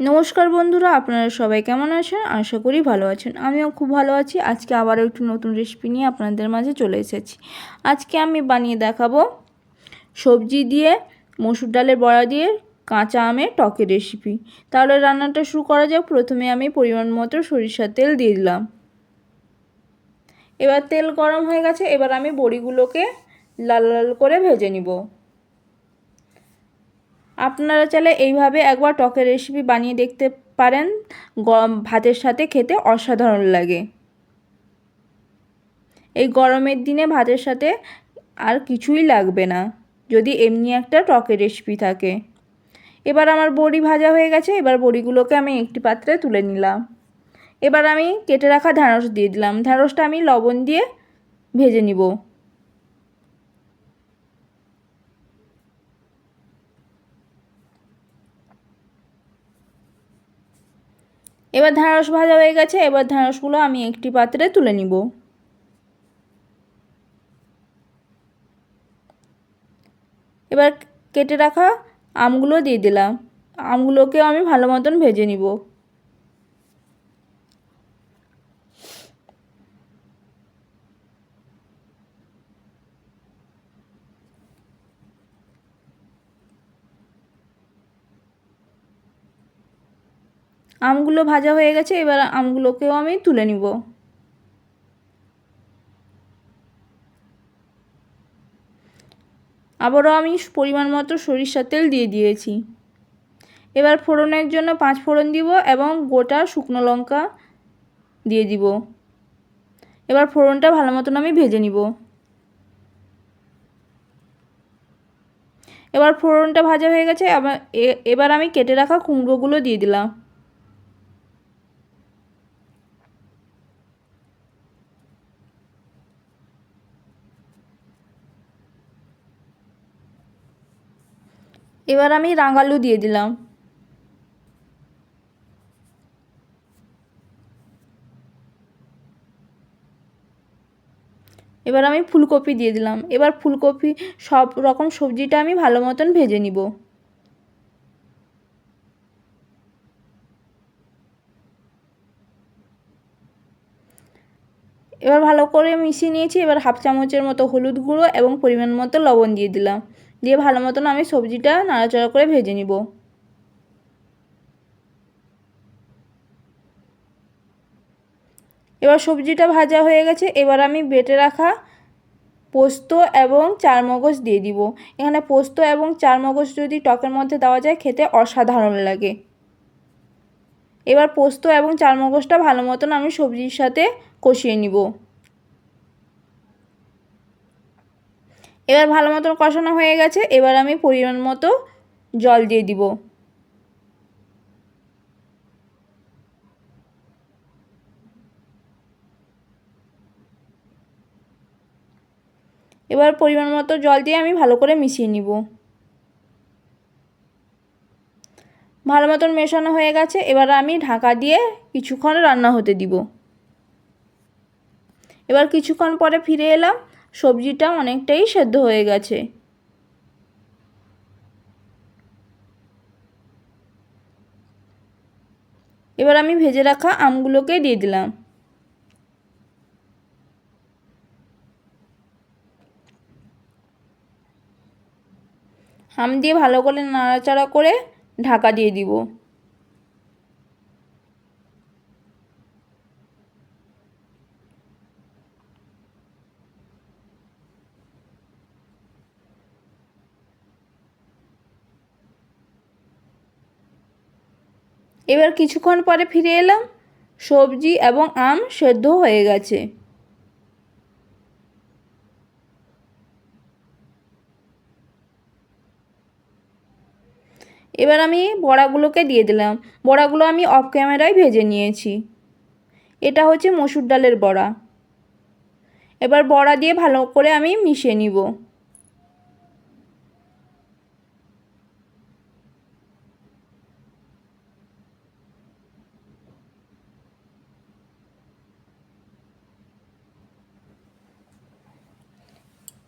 নমস্কার বন্ধুরা, আপনারা সবাই কেমন আছেন? আশা করি ভালো আছেন। আমিও খুব ভালো আছি। আজকে আবারও একটু নতুন রেসিপি নিয়ে আপনাদের মাঝে চলে এসেছি। আজকে আমি বানিয়ে দেখাবো সবজি দিয়ে, মসুর ডালের বড়া দিয়ে কাঁচা আমের টকের রেসিপি তাহলে রান্নাটা শুরু করা যাক। প্রথমে আমি পরিমাণ মতো সরিষার তেল দিয়ে দিলাম। এবার তেল গরম হয়ে গেছে। এবার আমি বড়িগুলোকে লাল লাল করে ভেজে নিব। আপনারা চাইলে এইভাবে একবার টকের রেসিপি বানিয়ে দেখতে পারেন। গরম ভাতের সাথে খেতে অসাধারণ লাগে। এই গরমের দিনে ভাতের সাথে আর কিছুই লাগবে না, যদি এমনি একটা টকের রেসিপি থাকে। এবার আমার বড়ি ভাজা হয়ে গেছে, এবার বড়িগুলোকে আমি একটি পাত্রে তুলে নিলাম। এবার আমি কেটে রাখা ঢ্যাঁড়স দিয়ে দিলাম। ঢ্যাঁড়সটা আমি লবণ দিয়ে ভেজে নিব। এবার ঢ্যাঁড়স ভাজা হয়ে গেছে, এবার ঢ্যাঁড়সগুলো আমি একটি পাত্রে তুলে নিব। এবার কেটে রাখা আমগুলো দিয়ে দিলাম। আমগুলোকেও আমি ভালো মতন ভেজে নিব। আমগুলো ভাজা হয়ে গেছে, এবার আমগুলোকেও আমি তুলে নিব। আবারও আমি পরিমাণ মতো সরিষার তেল দিয়ে দিয়েছি। এবার ফোড়নের জন্য পাঁচ ফোড়ন দিব এবং গোটা শুকনো লঙ্কা দিয়ে দিব। এবার ফোড়নটা ভালো মতন আমি ভেজে নিব। এবার ফোড়নটা ভাজা হয়ে গেছে, এবার আমি কেটে রাখা কুমড়োগুলো দিয়ে দিলাম। এবার আমি রাঙালু দিয়ে দিলাম। এবার আমি ফুলকপি দিয়ে দিলাম। এবার ফুলকপি সব রকম সবজিটা আমি ভালো মতন ভেজে নিব। এবার ভালো করে মিশিয়ে নিয়েছি। এবার হাফ চামচের মতো হলুদ গুঁড়ো এবং পরিমাণ মতো লবণ দিয়ে দিলাম। দিয়ে ভালো মতন আমি সবজিটা নাড়াচাড়া করে ভেজে নিব। এবার সবজিটা ভাজা হয়ে গেছে, এবার আমি বেটে রাখা পোস্ত এবং চারমগজ দিয়ে দিব। এখানে পোস্ত এবং চারমগজ যদি টকের মধ্যে দেওয়া যায়, খেতে অসাধারণ লাগে। এবার পোস্ত এবং চারমগজটা ভালো মতন আমি সবজির সাথে কষিয়ে নিব। এবার ভালো মতন কষানো হয়ে গেছে, এবার আমি পরিমাণ মতো জল দিয়ে দিব। এবার পরিমাণ মতো জল দিয়ে আমি ভালো করে মিশিয়ে নিব। ভালো মতন মেশানো হয়ে গেছে, এবার আমি ঢাকা দিয়ে কিছুক্ষণ রান্না হতে দিব। এবার কিছুক্ষণ পরে ফিরে এলাম সবজিটা অনেকটাই সেদ্ধ হয়ে গেছে। এবার আমি ভেজে রাখা আমগুলোকে দিয়ে দিলাম। আম দিয়ে ভালো করে নাড়াচাড়া করে ঢাকা দিয়ে দিব। এবার কিছুক্ষণ পরে ফিরে এলাম। সবজি এবং আম সেদ্ধ হয়ে গেছে। এবার আমি বড়াগুলোকে দিয়ে দিলাম। বড়াগুলো আমি অফ ক্যামেরায় ভেজে নিয়েছি। এটা হচ্ছে মসুর ডালের বড়া। এবার বড়া দিয়ে ভালো করে আমি মিশিয়ে নিব।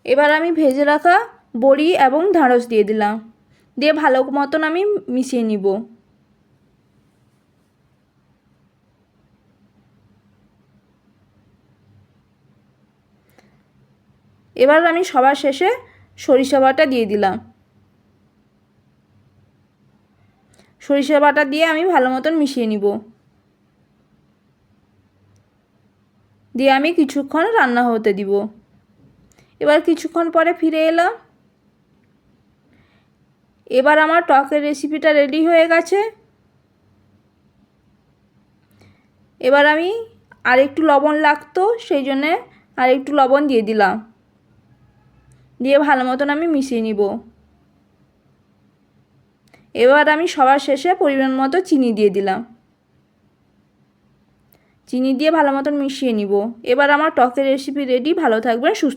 এবার আমি ভেজে রাখা বড়ি এবং ঢ্যাঁড়স দিয়ে দিলাম। দিয়ে ভালো মতন আমি মিশিয়ে নিব। এবার আমি সবার শেষে সরিষা বাটা দিয়ে দিলাম। সরিষা বাটা দিয়ে আমি ভালো মতন মিশিয়ে নিব। দিয়ে আমি কিছুক্ষণ রান্না হতে দিব। এবার কিছুক্ষণ পরে ফিরে এলাম। এবার আমার টকের রেসিপিটা রেডি হয়ে গেছে। এবার আমি আর একটু লবণ লাগতো, সেই জন্যে আর একটু লবণ দিয়ে দিলাম। দিয়ে ভালো মতন আমি মিশিয়ে নিব। এবার আমি সবার শেষে পরিমাণ মতো চিনি দিয়ে দিলাম। চিনি দিয়ে ভালো মতন মিশিয়ে নিব। এবার আমার টকের রেসিপি রেডি ভালো থাকবেন, সুস্থ